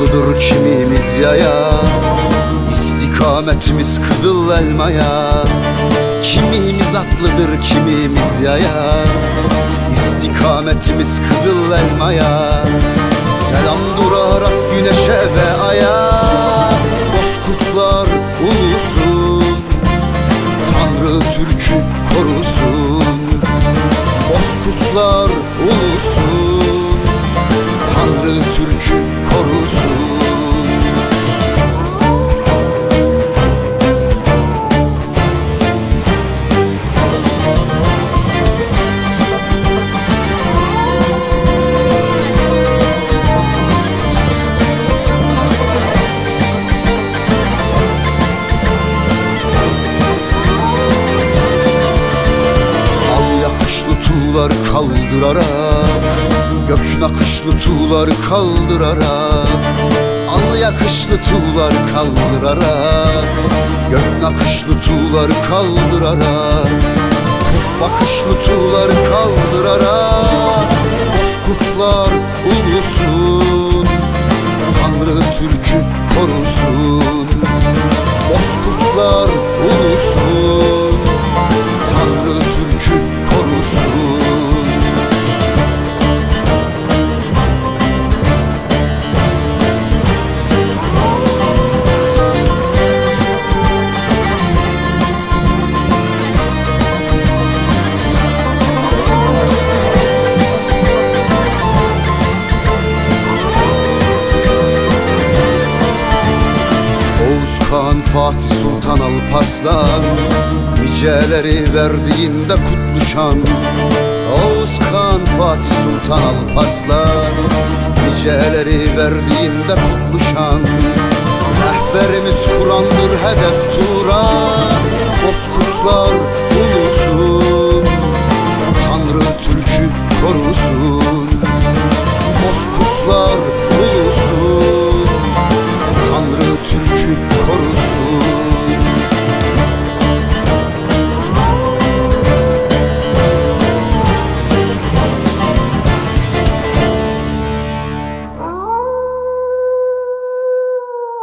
Bağlıdır kimimiz yaya İstikametimiz kızıl elmaya. Kimimiz atlıdır kimimiz yaya İstikametimiz kızıl elmaya. Selam durarak güneşe ve aya Bozkurtlar ulusun. Tanrı Türk'ü korusun. Bozkurtlar ulusun. Tanrı Türk'ü tuğlar kaldırarak Gök nakışlı tuğlar kaldırarak Al yakışlı tuğlar kaldırarak Gök nakışlı tuğlar kaldırarak Kurt bakışlı tuğlar kaldırarak Bozkurtlar ulusun Tanrı Türk'ü korusun Kağan Fatih Sultan Alparslan. Niceleri verdiğinde kutluşan Oğuz Kağan Fatih Sultan Alparslan. Niceleri verdiğinde kutluşan Rehberimiz Kur'an'dır hedef Turan